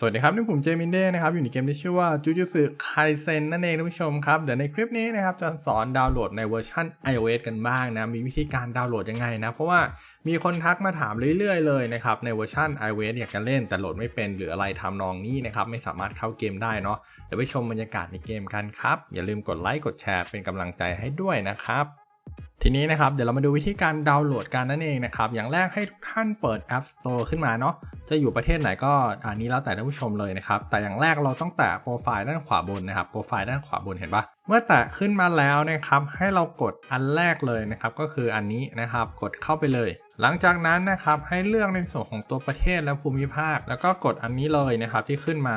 สวัสดีครับ นี่ผมเจมินเด้นะครับ อยู่ในเกมที่ชื่อว่าจูจูสึไคเซนนั่นเองท่านผู้ชมครับ เดี๋ยวในคลิปนี้นะครับจะสอนดาวน์โหลดในเวอร์ชัน iOS กันบ้างนะ มีวิธีการดาวน์โหลดยังไงนะ เพราะว่ามีคนทักมาถามเรื่อยๆเลยนะครับ ในเวอร์ชัน iOS อยากจะเล่นแต่โหลดไม่เป็นหรืออะไรทำนองนี้นะครับ ไม่สามารถเข้าเกมได้เนาะเดี๋ยวไปชมบรรยากาศในเกมกันครับอย่าลืมกดไลค์กดแชร์เป็นกำลังใจให้ด้วยนะครับ ทีนี้นะครับเดี๋ยวเรามาดูวิธีการดาวน์โหลดกันนั่นเองนะครับ อย่างแรกให้ทุกท่านเปิด App Store ขึ้นมาเนาะจะอยู่ประเทศไหนก็อันนี้แล้วแต่ท่านผู้ชมเลยนะครับ แต่อย่างแรกเราต้องแตะโปรไฟล์ด้านขวาบนนะครับโปรไฟล์ด้านขวาบนเห็นปะเมื่อแตะขึ้นมาแล้วนะครับ ให้เรากดอันแรกเลยนะครับ ก็คืออันนี้นะครับ กดเข้าไปเลย หลังจากนั้นนะครับให้เลือกในส่วนของตัวประเทศและภูมิภาค แล้วก็กดอันนี้เลยนะครับที่ขึ้นมา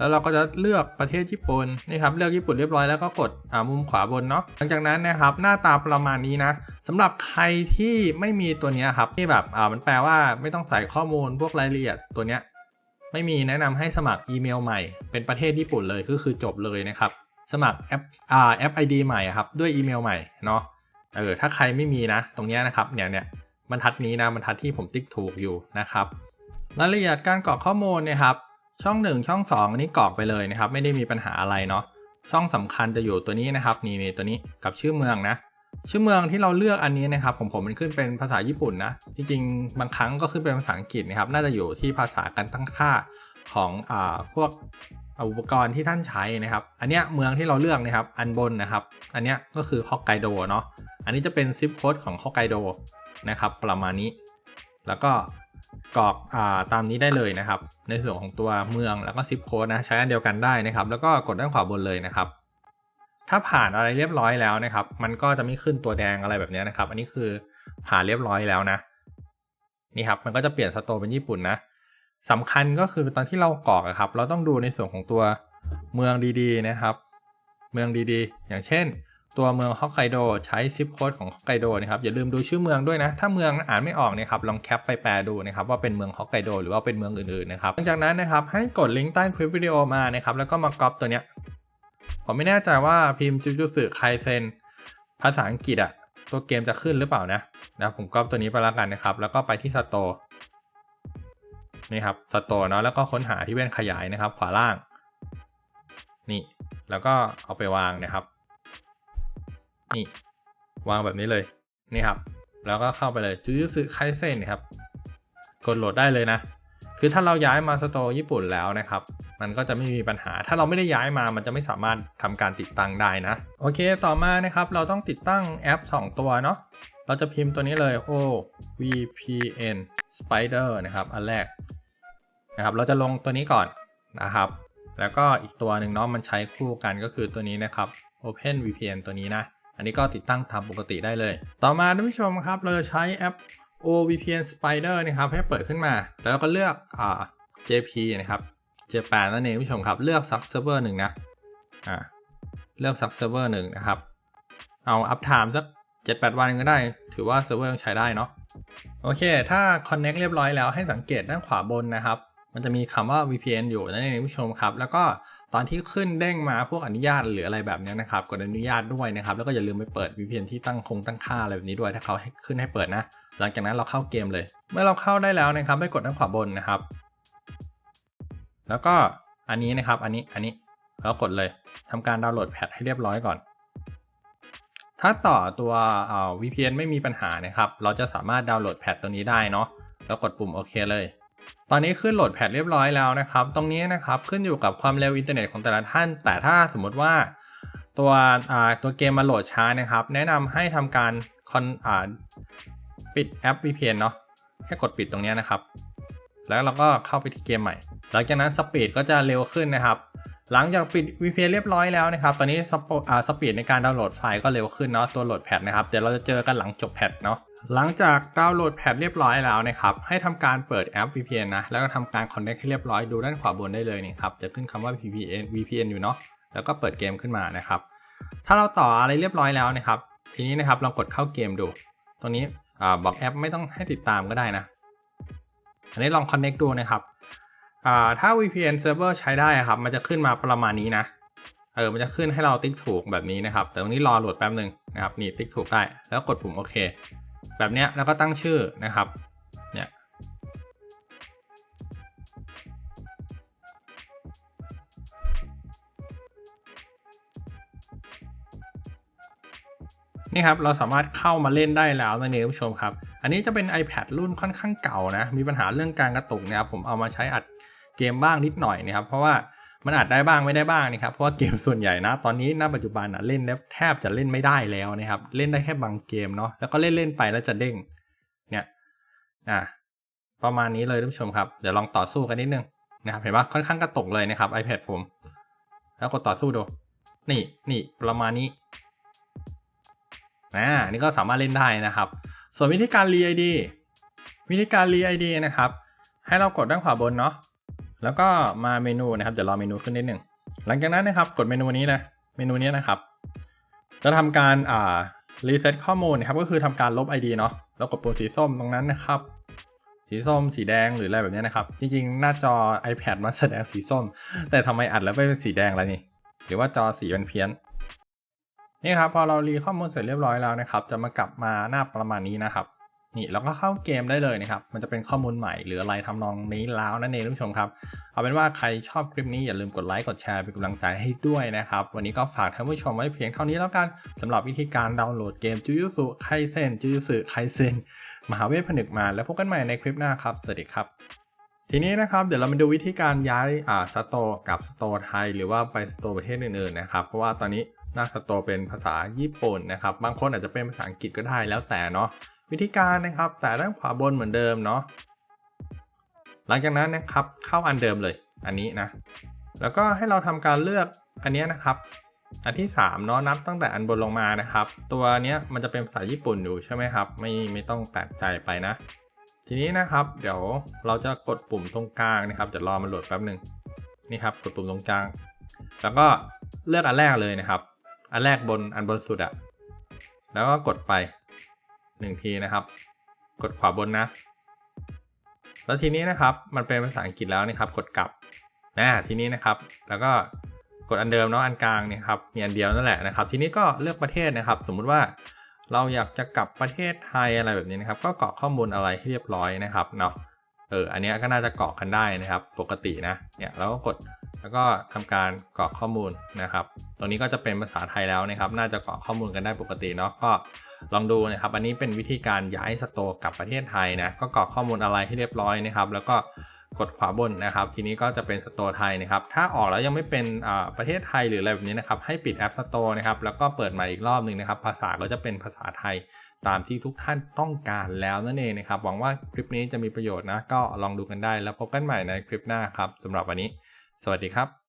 แล้วเราก็จะเลือกประเทศญี่ปุ่นนี่ครับเลือกญี่ปุ่นเรียบร้อยแล้วก็กดอ่ามุมขวาบนเนาะหลังจากนั้นนะครับหน้าตาประมาณนี้นะสำหรับใครที่ไม่มีตัวนี้ครับที่แบบอ่ามันแปลว่าไม่ต้องใส่ข้อมูลพวกรายละเอียดตัวเนี้ยไม่มีแนะนำให้สมัครอีเมลใหม่ เป็นประเทศญี่ปุ่นเลยก็คือจบเลยนะครับสมัครแอปอ่าแอป ID ใหม่ครับด้วยอีเมลใหม่เนาะเออถ้าใครไม่มีนะ ตรงเนี้ยนะครับเนี่ยเนี่ยบรรทัดนี้นะบรรทัดที่ผมติ๊กถูกอยู่นะครับรายละเอียดการกรอกข้อมูลนะครับ ช่อง 1 ช่อง 2 อันนี้กรอกไปเลยนะครับ ไม่ได้มีปัญหาอะไรเนาะช่องสำคัญจะอยู่ตัวนี้นะครับนี่นตัวนี้กับชื่อเมืองนะ ชื่อเมืองที่เราเลือกอันนี้นะครับผมผมมันขึ้นเป็นภาษาญี่ปุ่นนะจริงๆบางครั้งก็ขึ้นเป็นภาษาอังกฤษนะครับ น่าจะอยู่ที่ภาษาการตั้งค่าของอ่าพวกอุปกรณ์ที่ท่านใช้นะครับ อันเนี้ยเมืองที่เราเลือกนะครับ อันบนนะครับ อันเนี้ยก็คือฮอกไกโดเนาะ อันนี้จะเป็นซิปโค้ดของฮอกไกโดนะครับ ประมาณนี้ แล้วก็ กรอกอ่าตามนี้ได้เลยนะครับ ในส่วนของตัวเมืองแล้วก็ซิปโค้ดนะใช้อันเดียวกันได้นะครับ แล้วก็กดด้านขวาบนเลยนะครับ ถ้าผ่านอะไรเรียบร้อยแล้วนะครับ มันก็จะไม่ขึ้นตัวแดงอะไรแบบนี้นะครับ อันนี้คือผ่านเรียบร้อยแล้วนะ นี่ครับมันก็จะเปลี่ยนสโตเป็นญี่ปุ่นนะสำคัญก็คือตอนที่เรากรอกครับ เราต้องดูในส่วนของตัวเมืองดีๆนะครับ เมืองดีๆ อย่างเช่น ตัวเมืองฮอกไกโดใช้ซิปโค้ดของฮอกไกโดนะครับอย่าลืมดูชื่อเมืองด้วยนะ ถ้าเมืองอ่านไม่ออกนี่ยครับลองแคปไปแปลดูนะครับว่าเป็นเมืองฮอกไกโดหรือว่าเป็นเมืองอื่นๆนะครับหลังจากนั้นนะครับให้กดลิงก์ใต้คลิปวิดีโอมานะครับแล้วก็มาก๊อปตัวเนี้ยผมไม่แน่ใจว่าพิมพ์จูจูสึไคเซนภาษาอังกฤษอะตัวเกมจะขึ้นหรือเปล่านะนะผมก๊อปตัวนี้ไปแล้วกันนะครับแล้วก็ไปที่สโตร์นี่ครับสโตร์เนาะแล้วก็ค้นหาที่เป็นขยายนะครับ ขวาล่าง นี่แล้วก็เอาไปวางนะครับ นี่ วางแบบนี้เลยนี่ครับ แล้วก็เข้าไปเลยจูจูสึไคเซนครับ กดโหลดได้เลยนะ คือถ้าเราย้ายมาสโตร์ญี่ปุ่นแล้วนะครับ มันก็จะไม่มีปัญหา ถ้าเราไม่ได้ย้ายมามันจะไม่สามารถทำการติดตั้งได้นะ โอเคต่อมานะครับ เราต้องติดตั้งแอป 2 ตัวเนาะเราจะพิมพ์ตัวนี้เลย O VPN Spider นะครับ อันแรกนะครับ เราจะลงตัวนี้ก่อนนะครับ แล้วก็อีกตัวหนึ่งเนาะมันใช้คู่กันก็คือตัวนี้นะครับ Open VPN ตัวนี้นะ อันนี้ก็ติดตั้งตามปกติได้เลย ต่อมาท่านผู้ชมครับ เราจะใช้แอป OVPN Spider นะครับ ให้เปิดขึ้นมา แล้วก็เลือกอ่า JP นะครับ J8 นั่นเองท่านผู้ชมครับ เลือกซักเซิร์ฟเวอร์หนึ่งนะอ่าเลือกซักเซิร์ฟเวอร์หนึ่งนะครับ เอาอัพไทม์สัก7-8วันก็ได้ ถือว่าเซิร์ฟเวอร์ยังใช้ได้เนาะ โอเค ถ้า Connect เรียบร้อยแล้วให้สังเกตด้านขวาบนนะครับ มันจะมีคำว่า VPN อยู่นั่นเองผู้ชมครับ แล้วก็ตอนที่ขึ้นเด้งมาพวกอนุญาตหรืออะไรแบบนี้นะครับกดอนุญาตด้วยนะครับ แล้วก็อย่าลืมไปเปิด VPN ที่ตั้งคงตั้งค่าอะไรแบบนี้ด้วยถ้าเขาขึ้นให้เปิดนะ หลังจากนั้นเราเข้าเกมเลย เมื่อเราเข้าได้แล้วนะครับไปกดด้านขวาบนนะครับ แล้วก็อันนี้นะครับอันนี้อันนี้เรากดเลยทำการดาวน์โหลดแพทให้เรียบร้อยก่อน ถ้าต่อตัวเอ่อ VPN ไม่มีปัญหานะครับ เราจะสามารถดาวน์โหลดแพทตัวนี้ได้เนาะแล้วกดปุ่มโอเคเลย ตอนนี้ขึ้นโหลดแพทเรียบร้อยแล้วนะครับ ตรงนี้นะครับขึ้นอยู่กับความเร็วอินเทอร์เน็ตของแต่ละท่าน แต่ถ้าสมมติว่าตัวตัวเกมมาโหลดช้านะครับ แนะนำให้ทำการคอนปิดแอป VPN เนาะแค่กดปิดตรงนี้นะครับ แล้วเราก็เข้าไปที่เกมใหม่ หลังจากนั้นสปีดก็จะเร็วขึ้นนะครับ หลังจากปิด VPN เรียบร้อยแล้วนะครับ ตอนนี้สปีดในการดาวน์โหลดไฟล์ก็เร็วขึ้นเนาะตัวโหลดแพทนะครับ เดี๋ยวเราจะเจอกันหลังจบแพทเนาะ หลังจากดาวน์โหลดแพทเรียบร้อยแล้วนะครับ ให้ทำการเปิดแอป VPN นะ แล้วก็ทำการ Connect ให้เรียบร้อยดูด้านขวาบนได้เลยนี่ครับ จะขึ้นคำว่า VPN VPN อยู่เนาะ แล้วก็เปิดเกมขึ้นมานะครับ ถ้าเราต่ออะไรเรียบร้อยแล้วนะครับ ทีนี้นะครับลองกดเข้าเกมดู ตรงนี้บอกแอปไม่ต้องให้ติดตามก็ได้นะ อันนี้ลอง Connect ดูนะครับถ้า VPN Server ใช้ได้ครับ มันจะขึ้นมาประมาณนี้นะเออ มันจะขึ้นให้เราติ๊กถูกแบบนี้นะครับ แต่ตรงนี้รอโหลดแป๊บหนึ่งนะครับ นี่ติ๊กถูกได้ แล้วกดปุ่มโอเค แบบเนี้ยแล้วก็ตั้งชื่อนะครับเนี่ยนี่ครับเราสามารถเข้ามาเล่นได้แล้วนะเนี่ยผู้ชมครับ อันนี้จะเป็น iPad รุ่นค่อนข้างเก่านะ มีปัญหาเรื่องการกระตุกนะครับผมเอามาใช้อัดเกมบ้างนิดหน่อยนะครับ เพราะว่า มันอัดได้บ้างไม่ได้บ้างนะครับเพราะว่าเกมส่วนใหญ่นะตอนนี้ณปัจจุบันอะเล่นแล้วแทบจะเล่นไม่ได้แล้วนะครับเล่นได้แค่บางเกมเนาะแล้วก็เล่นเล่นๆไปแล้วจะเด้งเนี่ยอะประมาณนี้เลยท่านผู้ชมครับเดี๋ยวลองต่อสู้กันนิดนึงนะครับเห็นปะค่อนข้างกระตกเลยนะครับ iPad ผม แล้วกดต่อสู้ดูนี่นี่ประมาณนี้อ่านี่ก็สามารถเล่นได้นะครับ ส่วนวิธีการรี ID วิธีการรี ID นะครับ ให้เรากดด้านขวาบนเนาะ แล้วก็มาเมนูนะครับเดี๋ยวรอเมนูขึ้นนิดหนึ่งหลังจากนั้นนะครับกดเมนูนี้เลยเมนูนี้นะครับจะทำการอ่ารีเซ็ตข้อมูลนะครับก็คือทำการลบ ID เนาะแล้วกดปุ่มสีส้มตรงนั้นนะครับสีส้มสีแดงหรืออะไรแบบนี้นะครับ จริงๆ หน้าจอ iPad มันแสดงสีส้ม แต่ทำไมอัดแล้วไม่เป็นสีแดงล่ะนี่หรือว่าจอสีมันเพี้ยนนี่ครับพอเรารีข้อมูลเสร็จเรียบร้อยแล้วนะครับ จะมากลับมาหน้าประมาณนี้นะครับ นี่แล้วก็เข้าเกมได้เลยนะครับ มันจะเป็นข้อมูลใหม่หรืออะไรทำนองนี้แล้วนั่นเองท่านผู้ชมครับ เอาเป็นว่าใครชอบคลิปนี้อย่าลืมกดไลค์กดแชร์เป็นกำลังใจให้ด้วยนะครับ วันนี้ก็ฝากท่านผู้ชมไว้เพียงเท่านี้แล้วกันสำหรับวิธีการดาวน์โหลดเกมจูยุสุไคเซนจูยุสึไคเซนมหาเวทผนึกมาแล้วพบกันใหม่ในคลิปหน้าครับ สวัสดีครับทีนี้นะครับเดี๋ยวเรามาดูวิธีการย้ายอ่าสโตร์กับสโตร์ไทย หรือว่าไปสโตร์ประเทศอื่นๆนะครับเพราะว่าตอนนี้หน้าสโตร์เป็นภาษาญี่ปุ่นนะครับบางคนอาจจะเป็นภาษาอังกฤษก็ได้แล้วแต่เนาะ วิธีการนะครับแต่ด้านขวาบนเหมือนเดิมเนาะหลังจากนั้นนะครับเข้าอันเดิมเลยอันนี้นะ แล้วก็ให้เราทำการเลือกอันนี้นะครับ อันที่3เนาะนับตั้งแต่อันบนลงมานะครับ ตัวเนี้ยมันจะเป็นภาษาญี่ปุ่นอยู่ใช่ไหมครับ ไม่ไม่ต้องแปลกใจไปนะ ทีนี้นะครับ เดี๋ยวเราจะกดปุ่มตรงกลางนะครับเดี๋ยวรอมันโหลดแป๊บหนึ่งนี่ครับกดปุ่มตรงกลาง แล้วก็เลือกอันแรกเลยนะครับ อันแรกบนอันบนสุดอะแล้วก็กดไป หนึ่งทีนะครับ กดขวาบนนะ แล้วทีนี้นะครับมันเป็นภาษาอังกฤษแล้วนะครับ กดกลับนะทีนี้นะครับ แล้วก็กดอันเดิมเนาะอันกลางเนี่ยครับมีอันเดียวนั่นแหละนะครับ ทีนี้ก็เลือกประเทศนะครับ สมมุติว่าเราอยากจะกลับประเทศไทยอะไรแบบนี้นะครับ ก็กรอกข้อมูลอะไรให้เรียบร้อยนะครับเนาะเอออันนี้ก็น่าจะกรอกกันได้นะครับ ปกตินะเนี่ยเราก็กดแล้วก็ทำการกรอกข้อมูลนะครับ ตรงนี้ก็จะเป็นภาษาไทยแล้วนะครับ น่าจะกรอกข้อมูลกันได้ปกติเนาะก็ ลองดูนะครับอันนี้เป็นวิธีการย้ายสโตร์กลับประเทศไทยนะก็กรอกข้อมูลอะไรให้เรียบร้อยนะครับ แล้วก็กดขวาบนนะครับ ทีนี้ก็จะเป็นสโตร์ไทยนะครับ ถ้าออกแล้วยังไม่เป็นอ่าประเทศไทยหรืออะไรแบบนี้นะครับ ให้ปิดแอปสโตร์นะครับ แล้วก็เปิดใหม่อีกรอบหนึ่งนะครับ ภาษาก็จะเป็นภาษาไทยตามที่ทุกท่านต้องการแล้วนั่นเองนะครับ หวังว่าคลิปนี้จะมีประโยชน์นะ ก็ลองดูกันได้แล้วพบกันใหม่ในคลิปหน้าครับสำหรับวันนี้ สวัสดีครับ